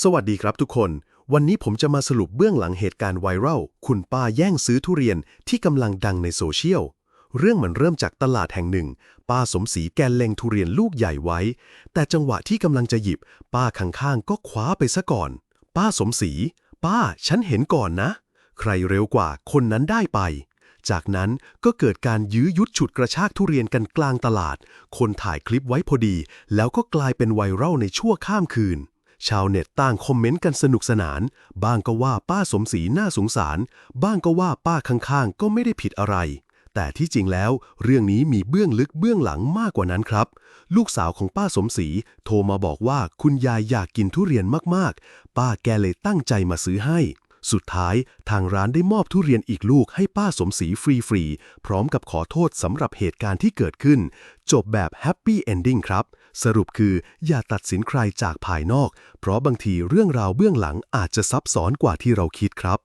สวัสดีครับทุกคน วันนี้ผมจะมาสรุปเบื้องหลังเหตุการณ์ไวรัลคุณป้าแย่งซื้อทุเรียนที่กำลังดังในโซเชียล เรื่องมันเริ่มจากตลาดแห่งหนึ่ง ป้าสมศรีแกเล็งทุเรียนลูกใหญ่ไว้ แต่จังหวะที่กำลังจะหยิบ ป้าข้างๆ ก็คว้าไปซะก่อน ป้าสมศรีป้า ฉันเห็นก่อนนะ ใครเร็วกว่าคนนั้นได้ไป จากนั้นก็เกิดการยื้อยุดฉุดกระชากทุเรียนกันกลางตลาด คนถ่ายคลิปไว้พอดี แล้วก็กลายเป็นไวรัลในชั่วข้ามคืน ชาวเน็ตต่างคอมเมนต์กันสนุกสนาน บ้างก็ว่าป้าสมศรีน่าสงสาร บ้างก็ว่าป้าข้างๆ ก็ไม่ได้ผิดอะไร แต่ที่จริงแล้ว เรื่องนี้มีเบื้องลึกเบื้องหลังมากกว่านั้นครับ ลูกสาวของป้าสมศรีโทรมาบอกว่าคุณยายอยากกินทุเรียนมากๆ ป้าแกเลยตั้งใจมาซื้อให้ สุดท้ายทางร้านได้มอบทุเรียนอีกลูกให้ป้าสมศรีฟรีๆ พร้อมกับขอโทษสำหรับเหตุการณ์ที่เกิดขึ้น จบแบบแฮปปี้เอนดิ้งครับ สรุปคืออย่าตัดสินใครจากภายนอก เพราะบางทีเรื่องราวเบื้องหลังอาจจะซับซ้อนกว่าที่เราคิดครับ